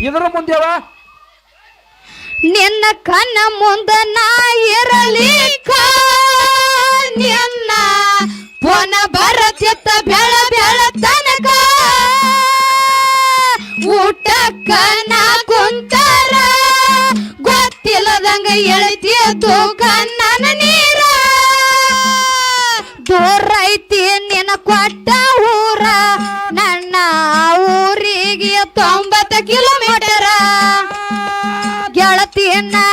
ಇದರ ಮುಂದೆವ ನಿನ್ನ ಕಣ್ಣ ಮುಂದ ನಾ ಇರಲಿ ನಿನ್ನ ಪೋನ ಬರತಿತ್ತ ಬೆಳ ಬೆಳ ತನಕ. ಊಟಕ್ಕ ನಾ ಕುಂತಾರ. ಗೊತ್ತಿಲ್ಲದಂಗ ಎಳಿತಿತ್ತು ಕಣ್ಣನ ನೀರ. ದೂರ ಐತಿ ನಿನ್ನ ಕೊಟ್ಟ ಗೆಳತಿಯನ್ನ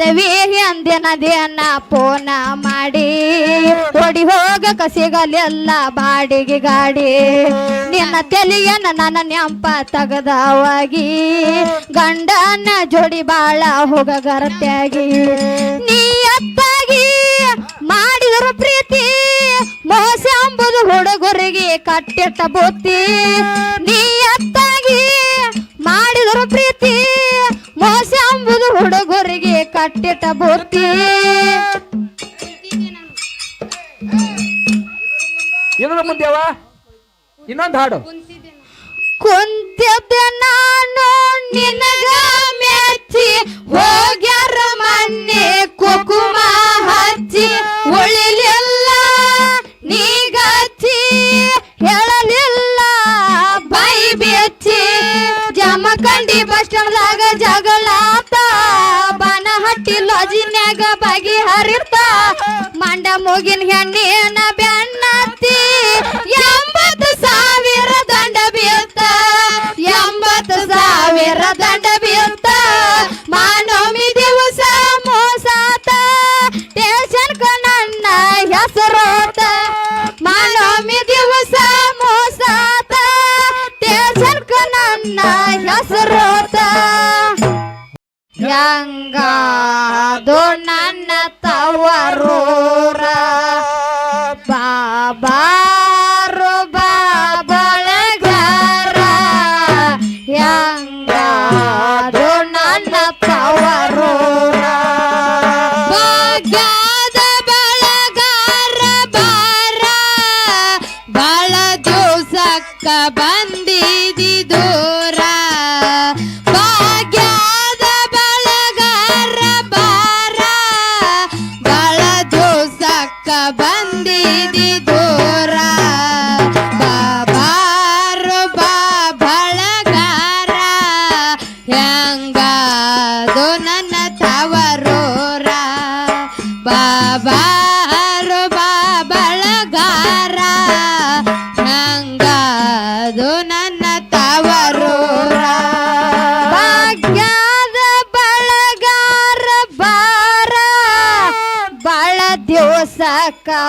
ಮದುವೆ ಅಂದಿನ ನದಿಯನ್ನ ಪೋನ ಮಾಡಿ. ಓಡಿ ಹೋಗಕ ಕಸಿಗಲೆಲ್ಲ ಬಾಡಿಗೆ ಗಾಡಿ. ನಿನ್ನ ತೆಲಿಯನ್ನ ನನ್ನ ನೆಂಪ ತಗದವಾಗಿ. ಗಂಡನ ಜೋಡಿ ಬಾಳ ಹೋಗಗರತ್ಯಾಗಿ ನೀ ಅತ್ತಾಗಿ ಮಾಡಿದರು ಪ್ರೀತಿ, ಮೋಸ ಎಂಬುದು ಹುಡುಗರಿಗೆ ಕಟ್ಟಿಟ್ಟ ಬುತ್ತಿ. ನೀ ಅತ್ತಾಗಿ ಮಾಡಿದರು ಪ್ರೀತಿ ಮೋಸ ಅಂಬುದು ಹುಡುಗರಿಗೆ ಕಟ್ಟಿಟ್ಟ ಬೋತಿ ಇದರ ಮುಂದೆವ ಇನ್ನೊಂದು ಹಾಡು. ಕುಂತಿದ್ದೆ ನಾನು ನಿನಗ ಮೆಚ್ಚಿ ಹೋಗ್ಯಾರ ಮೊನ್ನೆ ಹರಿತ ಮಂಡ ಮೂಗಿನ ಹೆಣ್ಣಿನ ಬೆನ್ನತ್ತಿ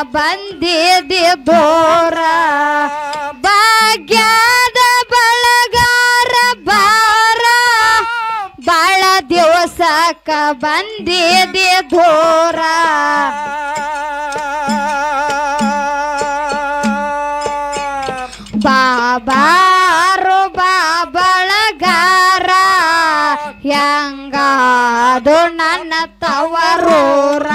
ಬಂದಿದೆ ಬೋರ ಭಾಗ್ಯದ ಬಳಗಾರ ಬಾರ ಬಾಳ ದಿವಸಕ್ಕ ಬಂದಿದೆ ದೂರ. ಬಾಬಾರು ಬಾಬಳಗಾರ. ಹೆಂಗಾದು ನನ್ನ ತವರೂರ.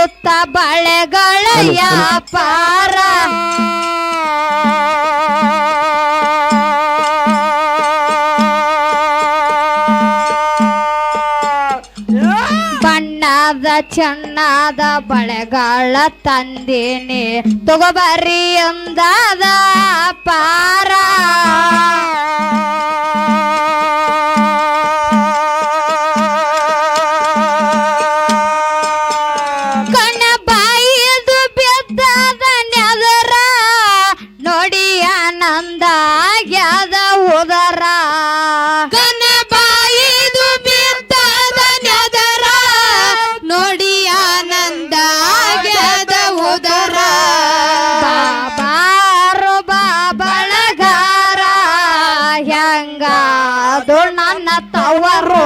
ಮಾಡುತ್ತ ಬಳೆಗಳ ವ್ಯಾಪಾರ ಬಣ್ಣದ ಚೆನ್ನದ ಬಳೆಗಳ ತಂದಿನಿ. ತಗೋಬರಿ ಎಂದಾದ ಪಾರ Tawarro.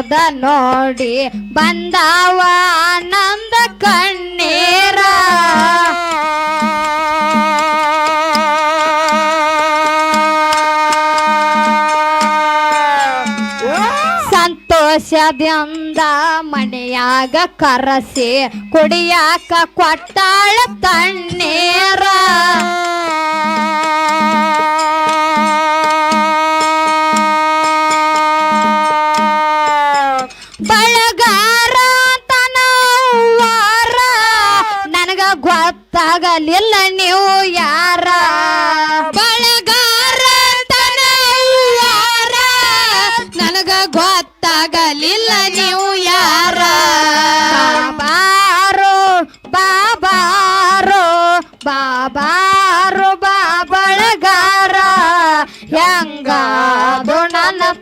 ಯೋಧ ನೋಡಿ ಬಂದವ ನಂದ ಕಣ್ಣೀರ. ಸಂತೋಷದಿಂದ ಮನೆಯಾಗ ಕರಸಿ ಕುಡಿಯಾಕ ಕೊಟ್ಟಾಳ ತಣ್ಣೀರ.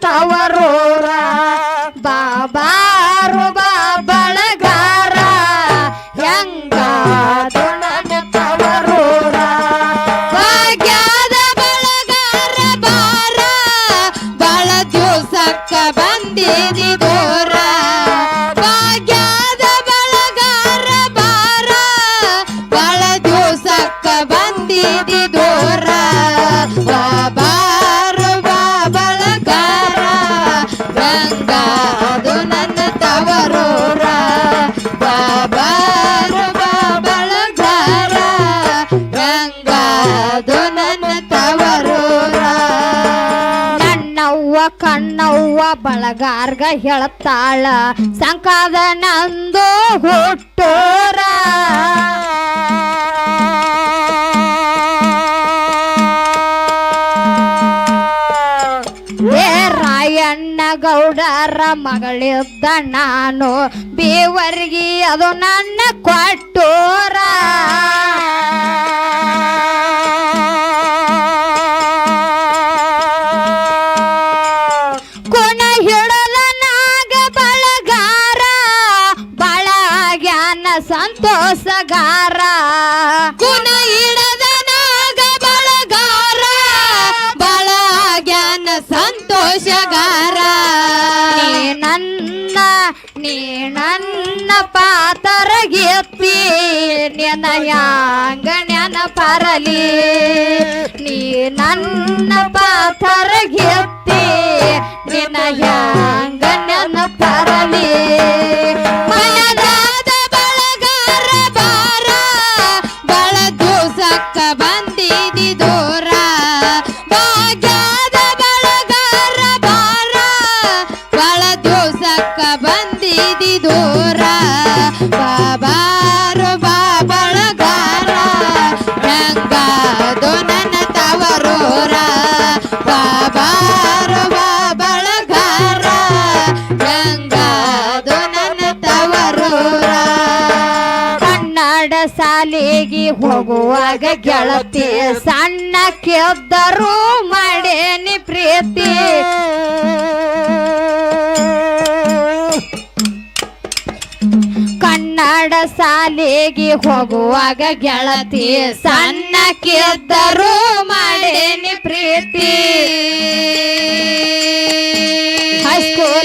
টাওয়ারও ಮಾರ್ಗ ಹೇಳತ್ತಾಳ ಸಂಕಾದ ನಂದು ಹುಟ್ಟೋರ. ರಾಯಣ್ಣ ಗೌಡರ ಮಗಳಿದ್ದ ನಾನು ಬೇವರಿಗೆ ಅದು ನನ್ನ ಕೊಟ್ಟೋರ. ಪಾತರಗೆತ್ತಿ ನೆನಯಾಂಗ ಪರಲಿ. ನೀ ನನ್ನ ಪಾತರಗೆತ್ತಿ ನೆನಯಾಂಗ ಪರಲಿ. ಸಾಲಿಗೆ ಹೋಗುವಾಗ ಗೆಳತಿ, ಸಣ್ಣ ಕೆದ್ದರು ಮಾಡೇನಿ ಪ್ರೀತಿ. ಕನ್ನಡ ಸಾಲಿಗೆ ಹೋಗುವಾಗ ಗೆಳತಿ, ಸಣ್ಣ ಕೆದ್ದರು ಮಾಡೇನಿ ಪ್ರೀತಿ.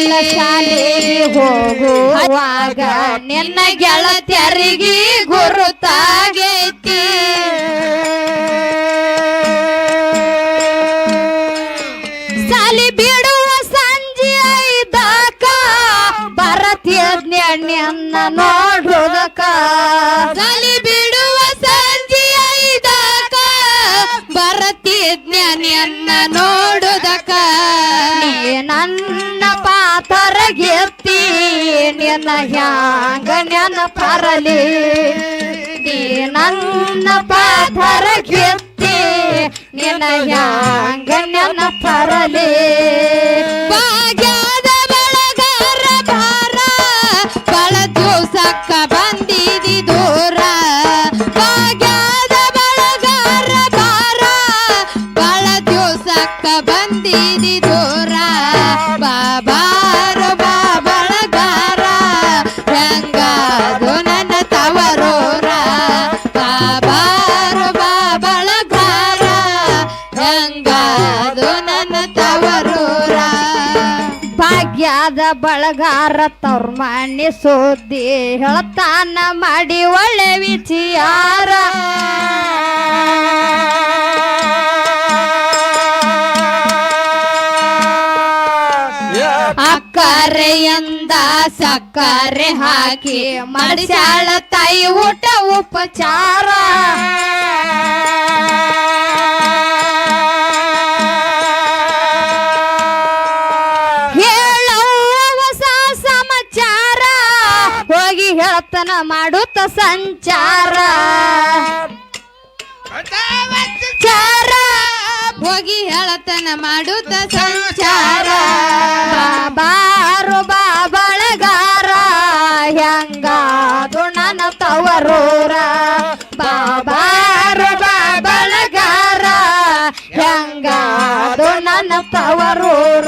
ಎಲ್ಲ ಶಾಲೆಗೆ ಹೋಗುವಾಗ ನಿನ್ನ ಗೆಳತಿಯರಿಗೆ ಗುರುತಾಗೈತಿ ಸಾಲಿ ಬಿಡುವ ಸಂಜೆ ಐದಾಕ ಭಾರತೀಯ ನಿನ್ನ ನೋಡುವುದಕ್ಕ. ನಿನ್ನ ಹ್ಯಾಂಗ ನೆನಪರಲಿ ನೀ ನನ್ನ ಪಾದರ ಗೆತ್ತಿ ನಿನ್ನ ಹ್ಯಾಂಗ ನೆನಪರಲಿ ಭಾಗ್ಯದ ಬೆಳಗಾರ ಭಾರ ಬಳ ದಿವಸಕ್ಕ ಬಂದಿದಿ ದೂರ. ಭಾಗ್ಯದ ಬೆಳಗಾರ ಭಾರ ಬಳ ದಿವಸಕ್ಕ ಬಂದಿದಿ ಬಳಗಾರ ತವ್ರ ಮಣ್ಣಿ ಸುದ್ದಿ ಹೇಳ್ತಾನ ಮಾಡಿ ಒಳ್ಳೆ ವಿಚಾರ ಅಕ್ಕರೆಯಿಂದ ಸಕ್ಕರೆ ಹಾಕಿ ಮಡಿಸ್ಯಾಳ ತಾಯಿ ಊಟ ಉಪಚಾರ. ಹೇಳ್ತನ ಮಾಡುತ್ತ ಸಂಚಾರ. ಚಾರ ಹೋಗಿ ಹೇಳತನ ಮಾಡುತ್ತ ಸಂಚಾರ. ಬಾಬಾರು ಬಾಬಳಗಾರ, ಹೆಂಗ ನನ್ನ ತವರೂರ. ಬಾಬಾರು ಬಾಬಳಗಾರ, ಹೆಂಗ ನನ್ನ ತವರೂರ.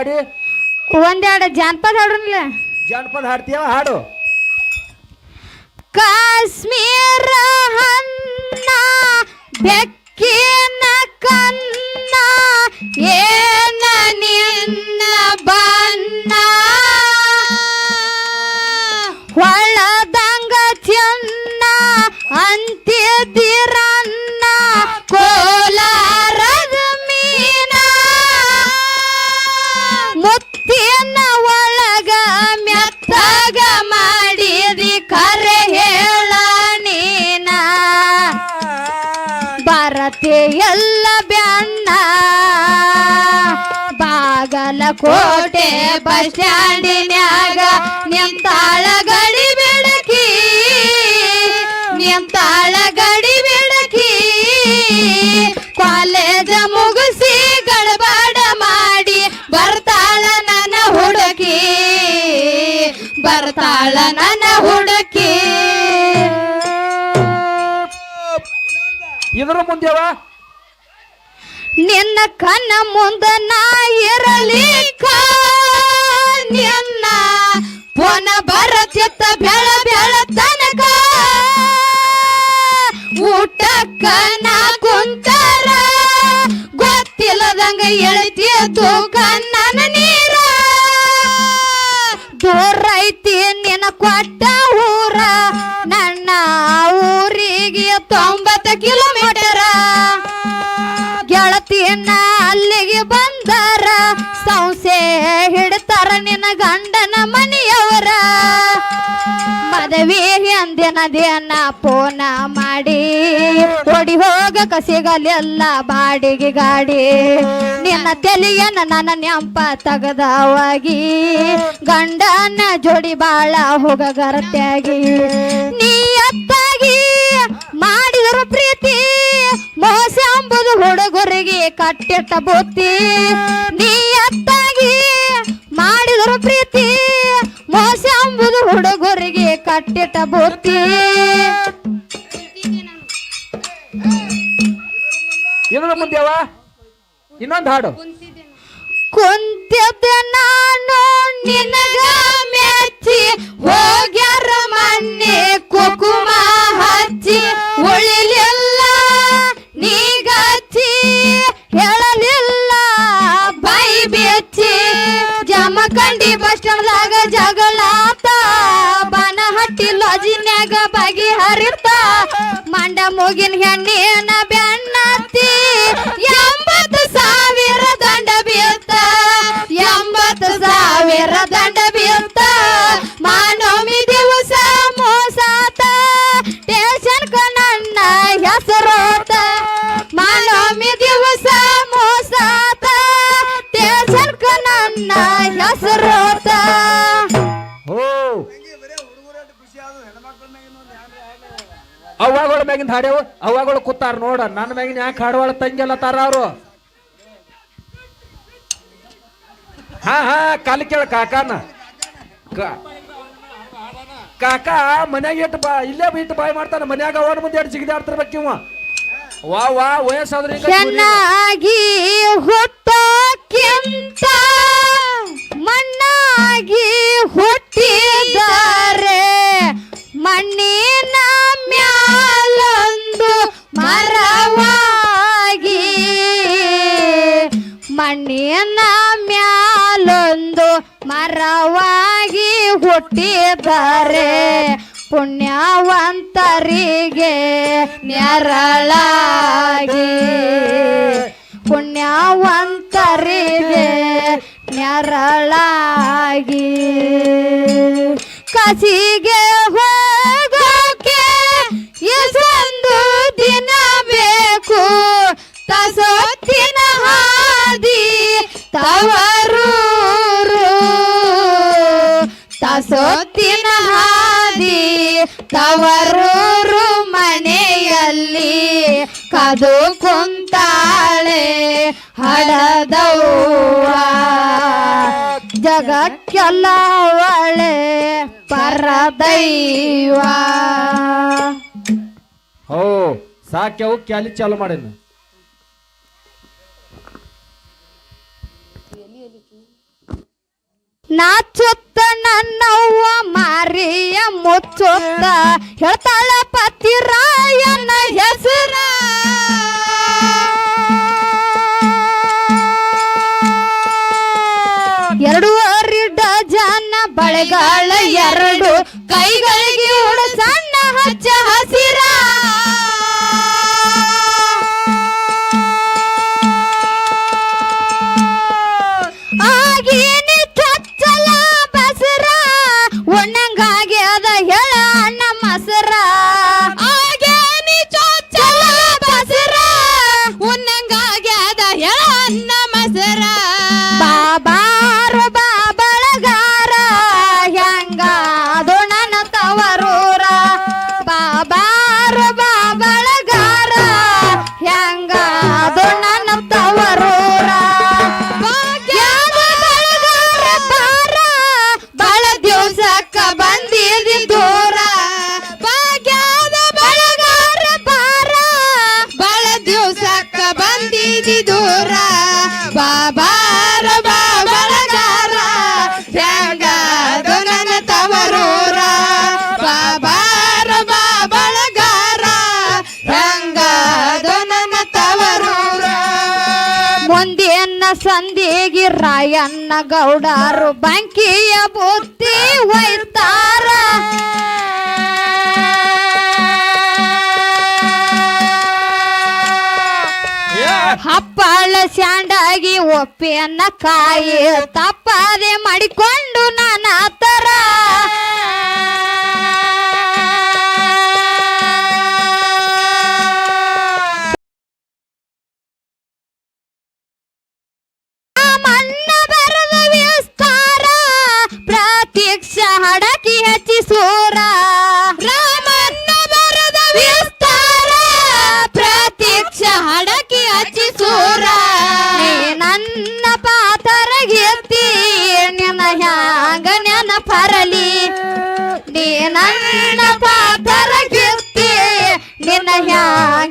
ಗಾಡಿ ಒಂದೆರಡು ಜಾನಪದ ಹಾಡ್ರಲ್ಲ ಜಾನಪದ ಹಾಡ್ತೀಯ? ಹಾಡು. ಬರ್ತಾಳ ನನ್ನ ಹುಡುಕಿ. ಇದ್ರ ಮುಂದೆ ನಿನ್ನ ಕಣ್ಣ ಮುಂದ ನಾ ಇರಲಿಕ್ಕ ನಿನ್ನ ಪುನ ಬರತ್ತಿತ್ತ ಬೆಳ ಬೆಳ ತನಕ. ಊಟಕ್ಕ ನಾ ಕುಂತಾರ. ಗೊತ್ತಿಲ್ಲದಂಗ ಎಳಿತಿದ್ದು ಕನ್ನನ ನೀರ. ದೂರ ಐತಿ ಕೊಟ್ಟ ಊರ ನನ್ನ ಊರಿಗೆ ತೊಂಬತ್ತು ಕಿಲೋಮೀಟರ ಗೆಳತಿಯನ್ನ ಅಲ್ಲಿಗೆ ಬಂದಾರ ಸಂಸೆ ಹಿಡ್ತಾರ ನಿನ್ನ ಗಂಡನ ಮನೆಯವರ ಮದುವೆ ಅಂದಿನ ದಿನ ಪೋನ ಮಾಡಿ. ಓಡಿ ಹೋಗ ಕಸಿಗಲೆಲ್ಲ ಬಾಡಿಗೆ ಗಾಡಿ. ನಿನ್ನ ತೆಲಿಯನ್ನ ನನ್ನ ನೆಂಪ ತಗದವಾಗಿ. ಗಂಡನ ಜೋಡಿ ಬಾಳ ಹೋಗಗರತ್ಯಾಗಿ ನೀ ಅತ್ತಾಗಿ ಮಾಡಿದರು ಪ್ರೀತಿ. ಮೋಸ ಅಂಬುದು ಹುಡುಗರಿಗೆ ಕಟ್ಟಿಟ್ಟ ಬುತ್ತಿ. ನೀ ಅತ್ತಾಗಿ ಮಾಡಿದ ಕಟ್ಟಿಟ ಬುತ್ತಿ. ಇದ್ರ ಮುಂದೆ ಇನ್ನೊಂದು ಹಾಡು. ಕುಂತಿದ್ದ ನಾನು ನಿನಗ ಮೆಚ್ಚಿ ಹೋಗ್ಯಾರ ಮನ್ನೆ ಕುಕುಮ ಹಚ್ಚಿ ಉಳಿಲಿಲ್ಲ ನೀಗಚ್ಚಿ ಹೇಳಲಿಲ್ಲ ಬೈ ಬೆಚ್ಚಿ ಜಮಖಂಡಿ ಬಸ್ ಸ್ಟ್ಯಾಂಡ್ದಾಗ ಜಗಳಾತ ಬಗೆಹರಿತ ಮಂಡ ಮೂಗಿನ ಹೆಣ್ಣಿನ ಬೆನ್ನತ್ತಿ ಎಂಬತ್ತು ಸಾವಿರ ದಂಡ ಬೀಳ್ತ. ಎಂಬತ್ತು ಸಾವಿರ ದಂಡ ಅವ್ವಾಗಳ ಅವಾಗಳು ಕೂತಾರ ನೋಡ. ನನ್ನ ಮ್ಯಾಗಿನ ಯಾಕೆ ಹಾಡುವಳ ತಂಗಿಲ್ಲ ತಾರ ಅವರು? ಹಾ ಹಾ, ಕಾಲು ಕೇಳ ಕಾಕಾನ. ಕಾಕಾ, ಮನ್ಯಾಗ ಇಟ್ಟು ಬಾ ಇಲ್ಲೇ ಇಟ್ಟು ಬಾಯ್ ಮಾಡ್ತಾನ. ಮನ್ಯಾಗ ಅವನ ಮುಂದೆ ಎರಡು ಜಿಗಿದಾಡ್ತಿರ್ಬೇಕು ಇವ? ವಾ ವಾ, ವಯಸ್ಸಾದ್ರೆ ಹಿಂಗ ಕಸಿಗೆ ಹೋಗೋಕೆ ಎಷ್ಟೊಂದು ದಿನ ಬೇಕು? ತಸೊತ್ತಿನ ಹಾದಿ ತವರೂರು. ತಸೊತ್ತಿನ ಹಾದಿ ತವರೂರು ಮನೆಯಲ್ಲಿ ಕದು ಕುಂತಾಳೆ ಹಳದವ್ವ. ಜಗಕ್ಕೆಲ್ಲ ಒಳ್ಳೆ ಪರದೈವ. ಹೋ ಸಾಕ್ಯವು ಕ್ಯಾಲಿ ಚಾಲು ಮಾಡಿನ. ನಾಚುತ್ತ ನನ್ನವ್ವ ಮಾರಿಯ ಮುಚ್ಚುತ್ತ. ಹೇಳ್ತಾಳ ಪತಿರಾಯನ ರಾಯಣ್ಣ ಗೌಡರು ಬಂಕಿಯ ಬುತ್ತಿ ಒಯ್ತಾರ. ಹಪ್ಪಳ ಶಾಂಡಾಗಿ ಒಪ್ಪಿಯನ್ನ ಕಾಯಿ ತಪ್ಪದೆ ಮಾಡಿಕೊಂಡು ನನ್ನ ತರ ಮನ್ನ ಪರಲಿ. ನೀ ನನ್ನ ಪಾದರ ಗಿರ್ತಿ. ನಿನ್ನ ಹ್ಯಾಂಗ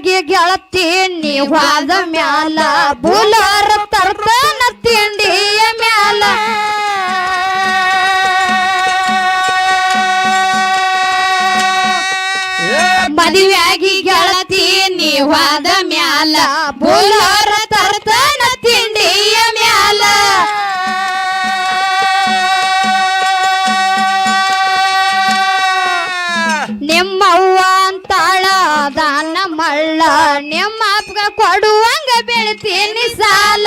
ಹೋಗಿ ಗೆಳತೀನಿ ವಾದ ಮ್ಯಾಲ ಬುಲಾರ ತರ್ತಾನ ತಿಂಡಿಯ ಮ್ಯಾಲ. ಮದುವೆಯಾಗಿ ಗೆಳತೀನಿ ವಾದ ಮ್ಯಾಲ ಬುಲಾರ ತರ್ತಾನ ನಿಮ್ಮ ಕೊಡುವಂಗ ಬೆಳಿತೀನಿ ಸಾಲ.